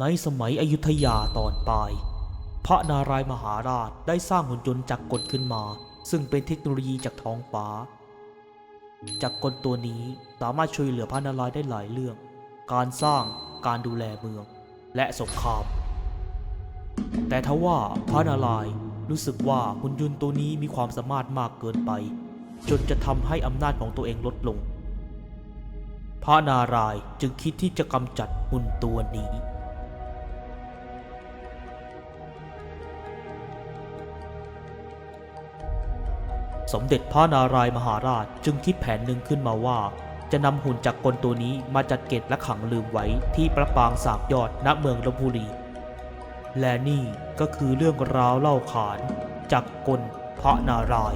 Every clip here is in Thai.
ในสมัยอยุธยาตอนปลาย พระนารายมหาราชได้สร้างหุ่นยนต์จักรกลขึ้นมา ซึ่งเป็นเทคโนโลยีจากท้องฟ้า จักรกลตัวนี้สามารถช่วยเหลือพระนารายได้หลายเรื่อง การสร้างการดูแลเมือง และสงคราม แต่ทว่าพระนารายรู้สึกว่าหุ่นยนต์ตัวนี้มีความสามารถมากเกินไป จนจะทำให้อำนาจของตัวเองลดลง พระนารายจึงคิดที่จะกำจัดหุ่นตัวนี้ สมเด็จพระนารายมหาราชจึงคิดแผนหนึ่งขึ้นมาว่า จะนำหุ่นจักรกลตัวนี้มาจัดเก็บและขังลืมไว้ที่ประปางสากยอดณเมืองลบบุรี และนี่ก็คือเรื่องราวเล่าขานจักรกลพระนาราย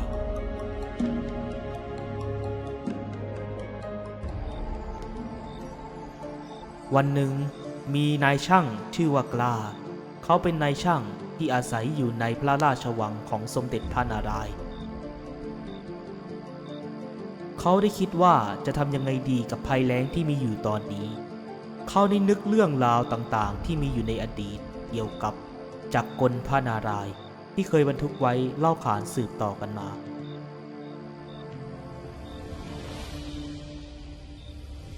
วันหนึ่งมีนายช่างชื่อว่ากล้า เขาเป็นนายช่างที่อาศัยอยู่ในพระราชวังของสมเด็จพระนารายณ์ เขาได้คิดว่าจะทำยังไงดีกับภัยแล้งที่มีอยู่ตอนนี้ เขาได้นึกเรื่องราวต่างๆ ที่มีอยู่ในอดีตเกี่ยวกับจักรกลพระนารายที่เคยบันทึกไว้เล่าขานสืบต่อกันมา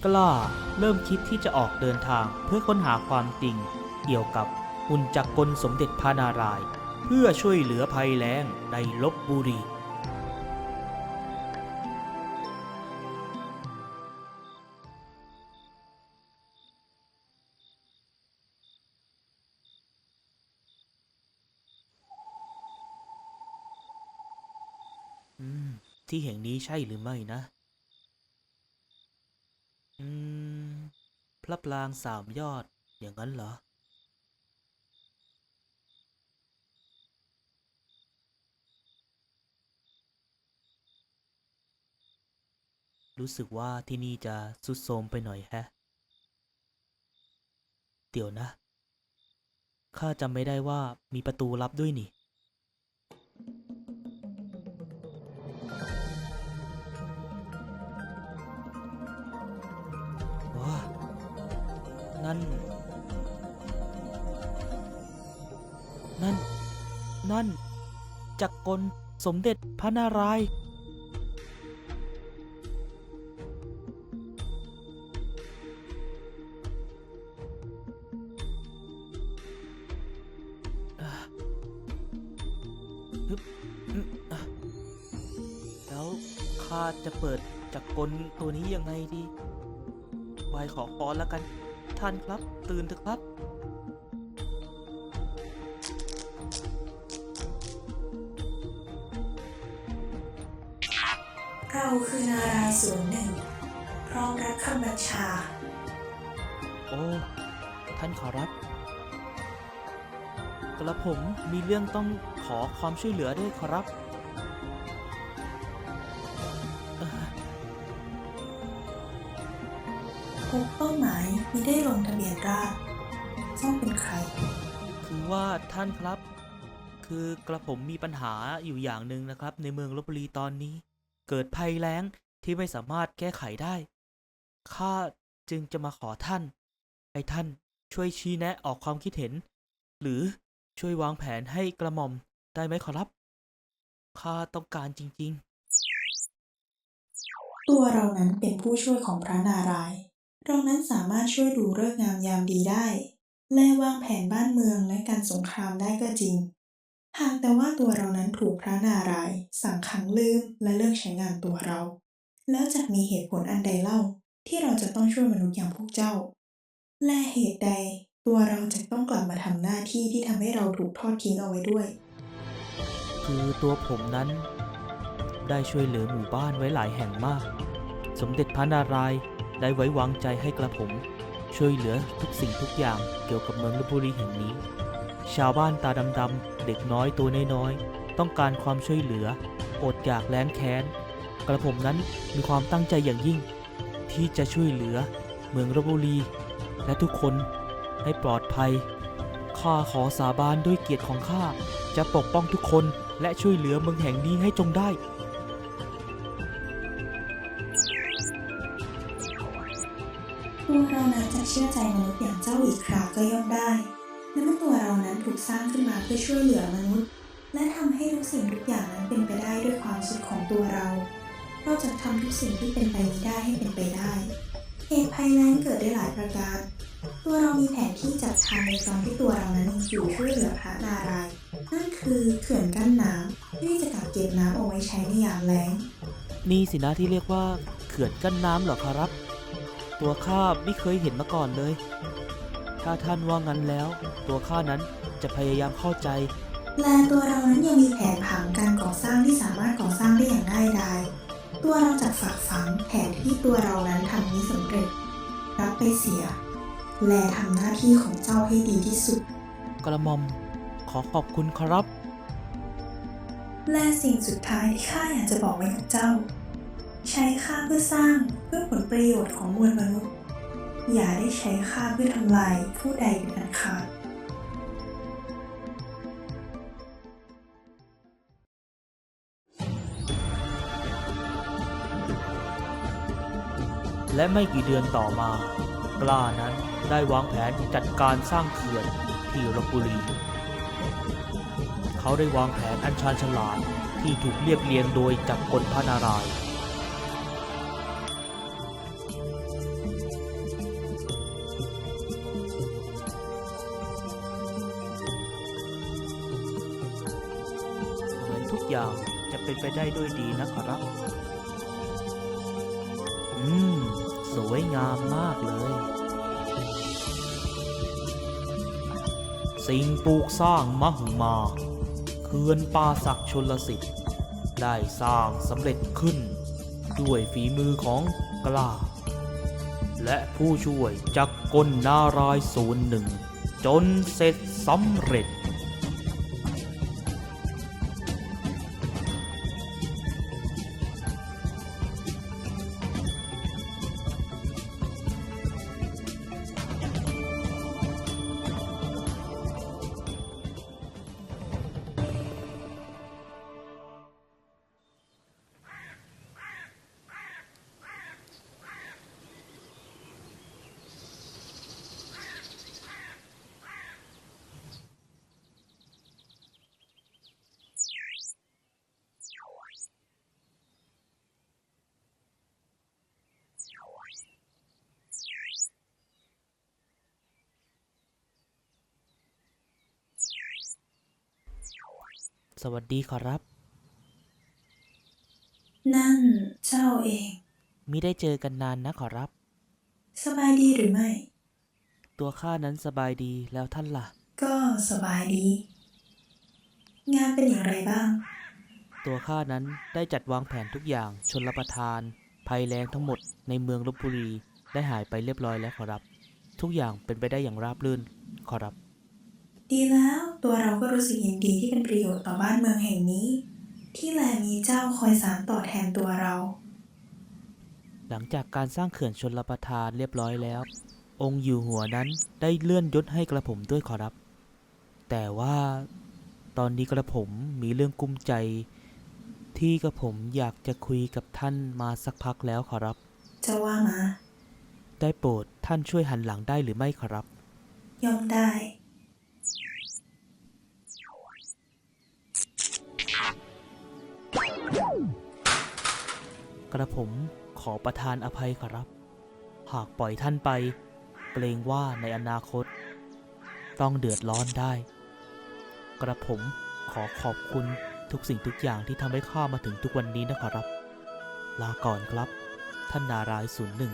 กล้าเริ่มคิดที่จะออกเดินทางเพื่อค้นหาความจริง เกี่ยวกับหุ่นจักรกลสมเด็จพระนารายณ์เพื่อช่วยเหลือภัยแล้งในลบบุรี ที่แห่งนี้ใช่หรือไม่นะ อืม พระปรางสามยอดอย่างนั้นเหรอ รู้สึกว่าที่นี่จะสุดโทมไปหน่อยแฮะ เดี๋ยวนะ ข้าจำไม่ได้ว่ามีประตูลับด้วยนี่ นั่น นั่น นั่น จักรกลสมเด็จพระนารายณ์อ่าฮึบอือแล้วข้าจะเปิดจักรกลตัวนี้ยังไงดี ไวายขอพรแล้วกัน ท่านครับ ตื่นเถอะครับ เราคือนารายณ์ศูนย์หนึ่งพร้อมรับคำบัญชา โอ้ ท่านขอรับ กระผมมีเรื่องต้องขอความช่วยเหลือด้วยขอรับ พบเป้าหมายมิได้ลงทะเบียนราษฎร์เจ้าเป็นใคร คือว่าท่านครับ คือกระผมมีปัญหาอยู่อย่างหนึ่งนะครับ ในเมืองลบบุรีตอนนี้ เกิดภัยแล้งที่ไม่สามารถแก้ไขได้ ข้าจึงจะมาขอท่าน ให้ท่านช่วยชี้แนะออกความคิดเห็น หรือช่วยวางแผนให้กระหม่อมได้ไหมขอรับ ข้าต้องการจริงตัวเรานั้นเป็นผู้ช่วยของพระนารายณ์ เรานั้นสามารถช่วยดูเลิกษ์งามยามดีได้ และวางแผนบ้านเมืองและการสงครามได้ก็จริง หากแต่ว่าตัวเรานั้นถูกพระนารายสั่งขังลืมและเลิกใช้งานตัวเรา แล้วจะมีเหตุผลอันใดเล่าที่เราจะต้องช่วยมนุษย์อย่างพวกเจ้า และเหตุใดตัวเราจะต้องกลับมาทำหน้าที่ที่ทำให้เราถูกทอดทิ้งเอาไว้ด้วย คือตัวผมนั้น ได้ช่วยเหลือหมู่บ้านไว้หลายแห่งมาก สมเด็จพระนารายณ์ ได้ไว้วางใจให้กระผม ช่วยเหลือทุกสิ่งทุกอย่างเกี่ยวกับเมืองลบบุรีแห่งนี้ ชาวบ้านตาดำๆเด็กน้อยตัวน้อยๆต้องการความช่วยเหลือ อดอยากแล้นแค้น กระผมนั้นมีความตั้งใจอย่างยิ่ง ที่จะช่วยเหลือเมืองลบบุรี และทุกคนให้ปลอดภัยข้าขอสาบานด้วยเกียรติของข้าจะปกป้องทุกคนและช่วยเหลือเมืองแห่งนี้ให้จงได้ วกเรานั้นจะเชื่อใจมนุษย์อย่างเจ้าอีกคราวก็ย่อมได้และเมื่อตัวเรานั้นถูกสร้างขึ้นมาเพื่อช่วยเหลือมนุษย์ และทำให้ทุกสิ่งทุกอย่างนั้นเป็นไปได้ด้วยความสุขของตัวเรา เราจะทำทุกสิ่งที่เป็นไปนี้ได้ให้เป็นไปได้เหตุภัยแล้งเกิดได้หลายประการ ตัวเรามีแผนที่จัดทำในตอนที่ตัวเรานั้นอยู่ช่วยเหลือพระนารายณ์นั่นคือเขื่อนกั้นน้ำที่จะกักเก็บน้ำเอาไว้ใช้ในยามแล้ง นี่สินะที่เรียกว่าเขื่อนกั้นน้ำเหรอครับ ตัวข้าไม่เคยเห็นมาก่อนเลย ถ้าท่านว่างั้นแล้ว ตัวข้านั้นจะพยายามเข้าใจ และตัวเรานั้นยังมีแผนผังการก่อสร้างที่สามารถก่อสร้างได้อย่างง่ายดาย ตัวเราจะฝากฝังแผนที่ตัวเรานั้นทำนี้สำเร็จ รับไปเสีย และทำหน้าที่ของเจ้าให้ดีที่สุด กระหม่อมขอขอบคุณครับ และสิ่งสุดท้ายที่ข้าอยากจะบอกไว้กับเจ้า ใช้ข้าเพื่อสร้างเพื่อผลประโยชน์ของมวลมนุษย์ อย่าได้ใช้ข้าเพื่อทำลายผู้ใดเป็นอันขาดและไม่กี่เดือนต่อมา กล้านั้นได้วางแผนจัดการสร้างเขื่อนที่ลบบุรี เขาได้วางแผนอันชาญฉลาดที่ถูกเรียบเรียงโดยจักรกลพระนารายณ์ อย่างจะเป็นไปได้ด้วยดีนะครับ อืม สวยงามมากเลย สิ่งปลูกสร้างมหึมาเขื่อนป่าศักดิ์ชนลสิทธิ์ ได้สร้างสำเร็จขึ้น ด้วยฝีมือของกล้า และผู้ช่วยจักกลนารายศูนย์หนึ่ง จนเสร็จสำเร็จ สวัสดีขอรับ นั่นเจ้าเอง มิได้เจอกันนานนะขอรับ สบายดีหรือไม่ ตัวข้านั้นสบายดีแล้วท่านล่ะ ก็สบายดี งานเป็นอย่างไรบ้าง ตัวข้านั้นได้จัดวางแผนทุกอย่างชนรประทาน ภัยแรงทั้งหมดในเมืองลบบุรีได้หายไปเรียบร้อยแล้วขอรับ ทุกอย่างเป็นไปได้อย่างราบรื่นขอรับ ดีแล้ว ตัวเราก็รู้สึกยินดีที่เป็นประโยชน์ต่อบ้านเมืองแห่งนี้ ที่แลมีเจ้าคอยสานต่อแทนตัวเรา หลังจากการสร้างเขื่อนชนรประทานเรียบร้อยแล้ว องค์อยู่หัวนั้นได้เลื่อนยศให้กระผมด้วยขอรับ แต่ว่าตอนนี้กระผมมีเรื่องกุ้มใจ ที่กระผมอยากจะคุยกับท่านมาสักพักแล้วขอรับจะว่ามา ได้โปรดท่านช่วยหันหลังได้หรือไม่ขอรับ ย่อมได้ กระผมขอประทานอภัยครับ หากปล่อยท่านไป เกรงว่าในอนาคต ต้องเดือดร้อนได้ กระผมขอขอบคุณทุกสิ่งทุกอย่างที่ทำให้ข้ามาถึงทุกวันนี้นะครับ ลาก่อนครับ ท่านนารายศูนย์หนึ่ง